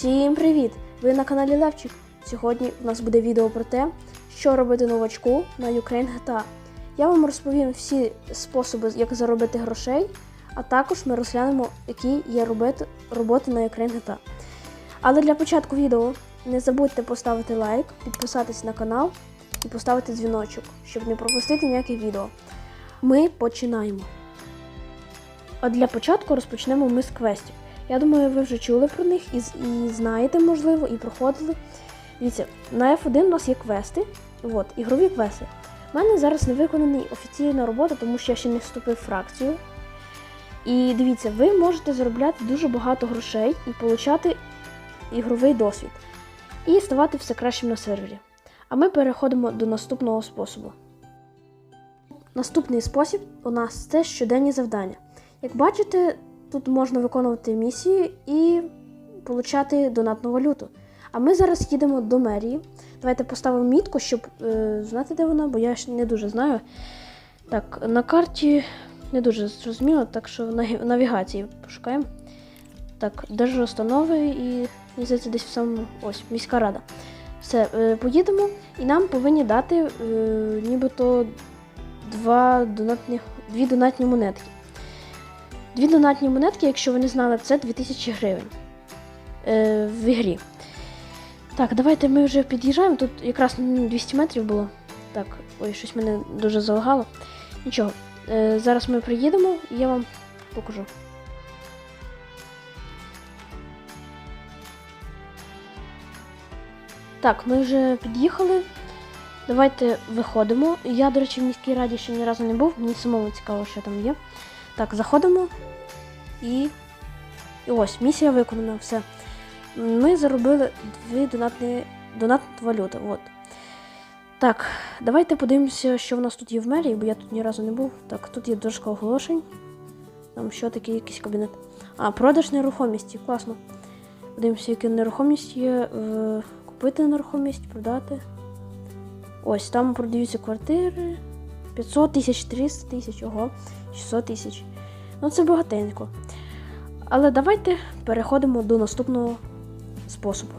Всім привіт! Ви на каналі Левчик. Сьогодні у нас буде відео про те, що робити новачку на Ukraine GTA. Я вам розповім всі способи, як заробити грошей, а також ми розглянемо, які є робити, роботи на Ukraine GTA. Але для початку відео не забудьте поставити лайк, підписатись на канал і поставити дзвіночок, щоб не пропустити ніяких відео. Ми починаємо. А для початку розпочнемо ми з квестів. Я думаю, ви вже чули про них і, і знаєте, можливо, і проходили. Дивіться, на F1 у нас є квести, от, ігрові квести. У мене зараз не виконаний офіційна робота, тому що я ще не вступив в фракцію. І дивіться, ви можете заробляти дуже багато грошей і отримати ігровий досвід. І ставати все кращим на сервері. А ми переходимо до наступного способу. Наступний спосіб у нас це щоденні завдання. Як бачите, тут можна виконувати місії і отримати донатну валюту. А ми зараз їдемо до мерії. Давайте поставимо мітку, щоб е, знати, де вона, бо я ще не дуже знаю. Так, на карті не дуже зрозуміло, так що в навігації пошукаємо. Так, держустанови і здається, десь в самому ось міська рада. Все, е, поїдемо, і нам повинні дати е, нібито два донатні, дві донатні монетки. Дві донатні монетки, якщо ви не знали, це 2000 гривень е, в ігрі. Так, давайте ми вже під'їжджаємо. Тут якраз 200 метрів було. Так, ой, щось мене дуже залагало. Нічого. Е, зараз ми приїдемо і я вам покажу. Так, ми вже під'їхали. Давайте виходимо. Я, до речі, в міській раді ще ні разу не був, мені самому цікаво, що там є. Так, заходимо і. І ось, місія виконана, все. Ми заробили дві донатні, донатні валюти. От. Так, давайте подивимося, що в нас тут є в мерії, бо я тут ні разу не був. Так, тут є дошка оголошень. Там що таке якийсь кабінет. А, продаж нерухомості, класно. Подивимося, яка нерухомість є. Е, купити нерухомість, продати. Ось там продаються квартири. 500 тисяч, 300 тисяч, ого, 600 тисяч. Ну це багатенько. Але давайте переходимо до наступного способу.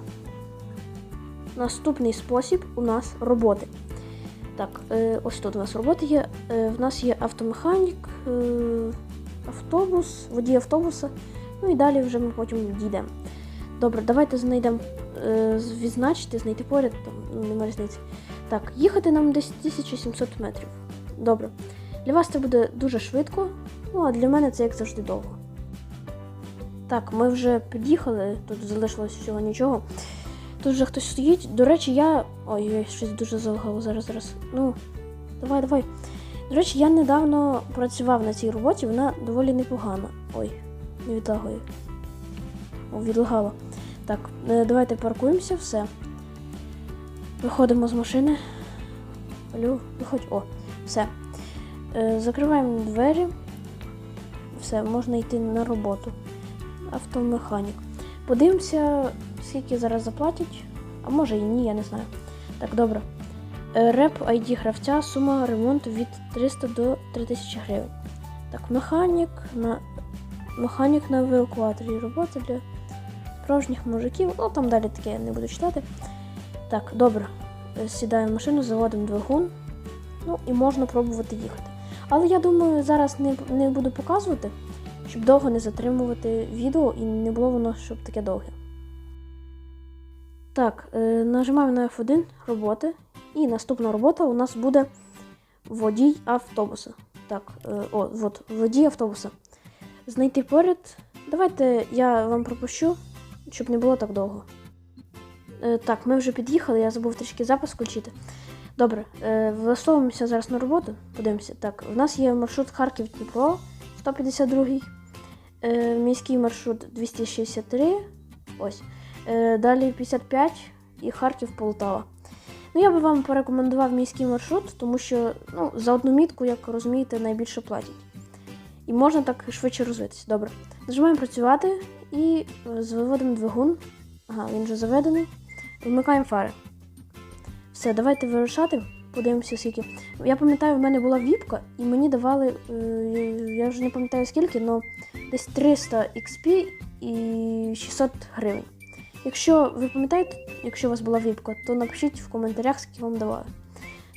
Наступний спосіб у нас роботи. Так, е, ось тут у нас роботи є. Е, в нас є автомеханік, е, автобус, водій автобуса. Ну і далі вже ми потім дійдемо. Добре, давайте знайдемо відзначити, знайти поряд, там немає різниці. Так, їхати нам десь 1700 метрів. Добре. Для вас це буде дуже швидко, ну а для мене це як завжди довго. Так, ми вже під'їхали, тут залишилось всього нічого. Тут вже хтось стоїть. До речі, я. Ой, я щось дуже залагало зараз зараз. Ну, давай, давай. До речі, я недавно працював на цій роботі, вона доволі непогана. Ой, не відлагує. О, відлагало. Так, е, давайте паркуємося, все. Виходимо з машини. Алло, виходь. О, все. Е, закриваємо двері. Все, можна йти на роботу. Автомеханік. Подивимося, скільки зараз заплатять. А може і ні, я не знаю. Так, добре. Е, Реп ID гравця, сума ремонту від 300 до 3000 гривень. Так, механік на механік на евакуаторі. Робота для справжніх мужиків. Ну, там далі таке я не буду читати. Так, добре. Е, Сідаємо в машину, заводимо двигун. Ну і можна пробувати їхати. Але я думаю, зараз не, не буду показувати, щоб довго не затримувати відео і не було воно, щоб таке довге. Так, е, нажимаємо на F1 роботи. І наступна робота у нас буде водій автобуса. Так, е, о, от, водій автобуса. Знайти поряд. Давайте я вам пропущу, щоб не було так довго. Е, так, ми вже під'їхали, я забув трішки запис включити. Добре, е, влаштовуємося зараз на роботу. Подивимося. Так, в нас є маршрут Харків-Дніпро 152, е, міський маршрут 263. Ось. Е, далі 55 і Харків-Полтава. Ну, я би вам порекомендував міський маршрут, тому що ну, за одну мітку, як розумієте, найбільше платять. І можна так швидше розвитися. Добре. Нажимаємо працювати і е, заводимо двигун. Ага, він вже заведений. Вмикаємо фари. Все, давайте вирушати. Подивимося, скільки. Я пам'ятаю, в мене була віпка, і мені давали, е, я вже не пам'ятаю скільки, але десь 300 XP і 600 гривень. Якщо ви пам'ятаєте, якщо у вас була віпка, то напишіть в коментарях, скільки вам давали.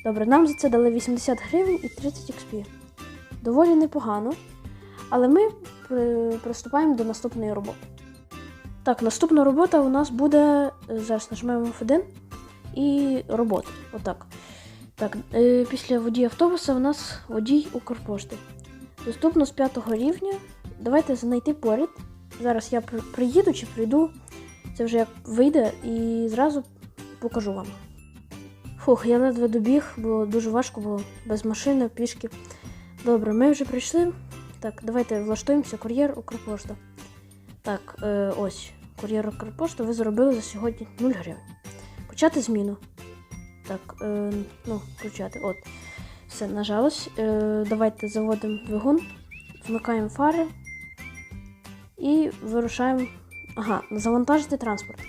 Добре, нам за це дали 80 гривень і 30 XP. Доволі непогано. Але ми приступаємо до наступної роботи. Так, наступна робота у нас буде. е, Зараз нажмемо F1 і робота. Отак. Так, е, після водія автобуса у нас водій Укрпошти. Доступно з 5 рівня. Давайте знайти поряд. Зараз я приїду чи прийду. Це вже як вийде і зразу покажу вам. Фух, я ледве добіг, було дуже важко було без машини, пішки. Добре, ми вже прийшли. Так, давайте влаштуємося. Кур'єр Укрпошта. Так, е, ось. Кур'єр Укрпошта ви заробили за сьогодні 0 гривень. Почати зміну. Так, е, ну, включати. От. Все, нажалось. Е, давайте заводимо двигун, вмикаємо фари і вирушаємо. Ага, завантажити транспорт.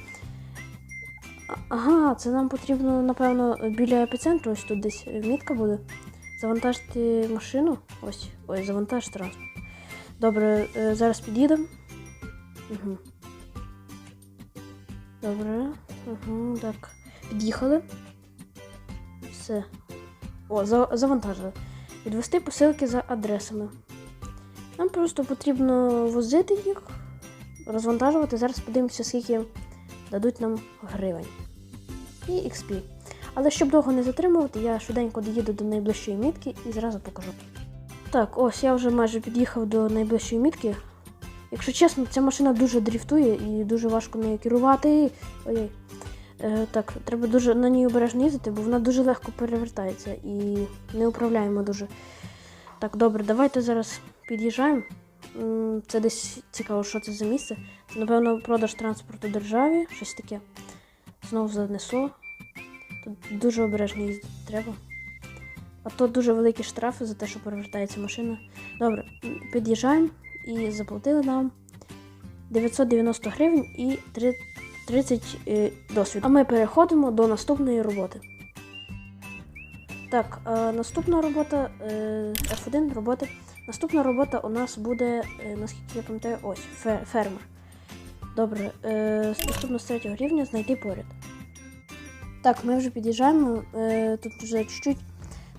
Ага, це нам потрібно, напевно, біля епіцентру, ось тут десь мітка буде. Завантажити машину. Ось, ось, завантаж транспорт. Добре, е, зараз під'їдемо. Угу. Добре. Угу, так. Під'їхали. Все. О, завантажили. Відвести посилки за адресами. Нам просто потрібно возити їх, розвантажувати. Зараз подивимося, скільки дадуть нам гривень. І XP. Але щоб довго не затримувати, я швиденько доїду до найближчої мітки і зразу покажу. Так, ось я вже майже під'їхав до найближчої мітки. Якщо чесно, ця машина дуже дріфтує і дуже важко нею керувати. Ой-ой. Е, так, треба дуже на ній обережно їздити, бо вона дуже легко перевертається і не управляємо дуже. Так, добре, давайте зараз під'їжджаємо. Це десь цікаво, що це за місце. Це, напевно, продаж транспорту державі, щось таке. Знову занесло. Тут дуже обережно їздити треба. А то дуже великі штрафи за те, що перевертається машина. Добре, під'їжджаємо і заплатили нам 990 гривень і 3 30 е, досвіду. А ми переходимо до наступної роботи. Так, е, наступна робота е, F1 роботи. Наступна робота у нас буде, наскільки я пам'ятаю, ось фермер. Добре, наступно з третього рівня знайти поряд. Так, ми вже під'їжджаємо. Тут вже чуть-чуть.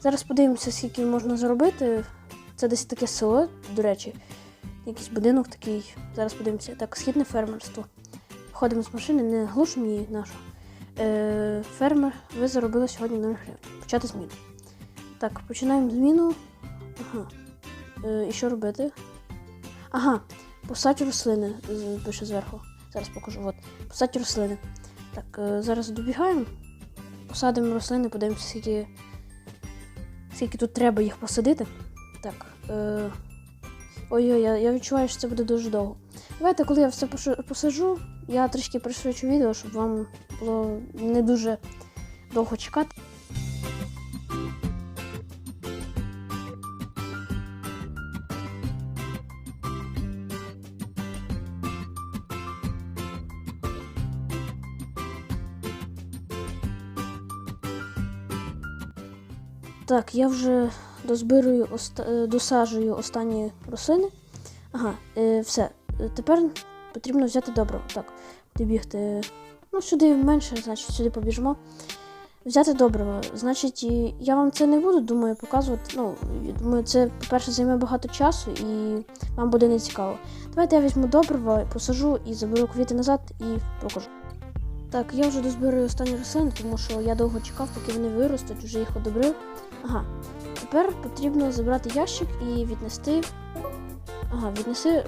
Зараз подивимося, скільки можна заробити. Це десь таке село, до речі. Якийсь будинок такий. Зараз подивимося. Так, східне фермерство. Входимо з машини, не глушимо її нашу. Е, фермер, ви заробили сьогодні 0 гривень. Почати зміну. Так, починаємо зміну. Ага. Е, і що робити? Ага, посадь рослини, пише зверху. Зараз покажу. От. Посадь рослини. Так, е, зараз добігаємо. Посадимо рослини, подивимося, скільки, скільки тут треба їх посадити. Так. Е, ой-ой, я, я відчуваю, що це буде дуже довго. Давайте, коли я все посаджу, я трішки пришвидшу відео, щоб вам було не дуже довго чекати. Так, я вже дозбирую, оста- е, досаджую останні рослини. Ага, е, все. Тепер потрібно взяти добриво. Так, куди бігти. Ну, сюди менше, значить, сюди побіжимо. Взяти добриво. Значить, я вам це не буду, думаю, показувати. Ну, думаю, це, по-перше, займе багато часу і вам буде не цікаво. Давайте я візьму добриво, посажу і заберу квіти назад і покажу. Так, я вже дозбираю останні рослини, тому що я довго чекав, поки вони виростуть, вже їх одобрив. Ага. Тепер потрібно забрати ящик і віднести. Ага, віднеси.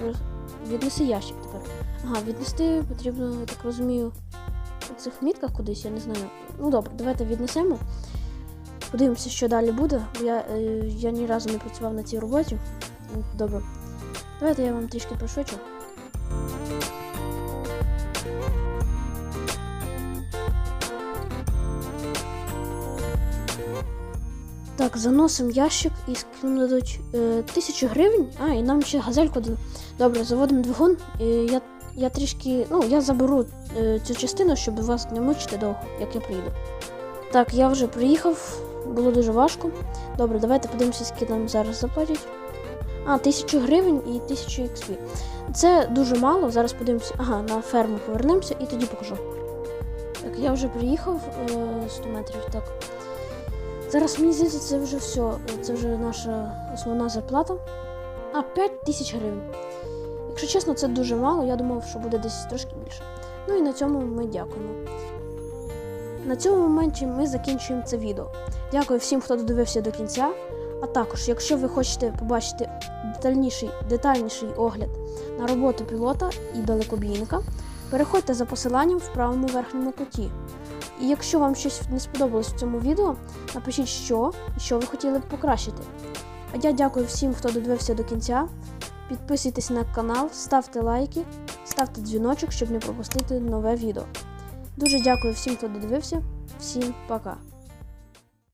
Віднеси ящик тепер. Ага, віднести потрібно, я так розумію, у цих мітках кудись, я не знаю. Ну добре, давайте віднесемо. Подивимося, що далі буде. бо Я, е, я ні разу не працював на цій роботі. Добре. Давайте я вам трішки пришвидшу. Так, заносимо ящик і скільки дадуть е, тисячу гривень. А, і нам ще газельку. Добре, заводимо двигун. І я, я трішки. Ну, я заберу е, цю частину, щоб вас не мучити довго, як я приїду. Так, я вже приїхав, було дуже важко. Добре, давайте подивимося, скільки нам зараз заплатять. А, 1000 гривень і 1000 XP. Це дуже мало. Зараз подивимося. Ага, на ферму повернемося і тоді покажу. Так, я вже приїхав е, 100 метрів. Так. Зараз мені здається, це вже все. Це вже наша основна зарплата. А, 5 тисяч гривень. Якщо чесно, це дуже мало. Я думав, що буде десь трошки більше. Ну і на цьому ми дякуємо. На цьому моменті ми закінчуємо це відео. Дякую всім, хто додивився до кінця. А також, якщо ви хочете побачити детальніший, детальніший огляд на роботу пілота і далекобійника, переходьте за посиланням в правому верхньому куті. І якщо вам щось не сподобалось в цьому відео, напишіть, що і що ви хотіли б покращити. А я дякую всім, хто додивився до кінця. Підписуйтесь на канал, ставте лайки, ставте дзвіночок, щоб не пропустити нове відео. Дуже дякую всім, хто додивився. Всім пока!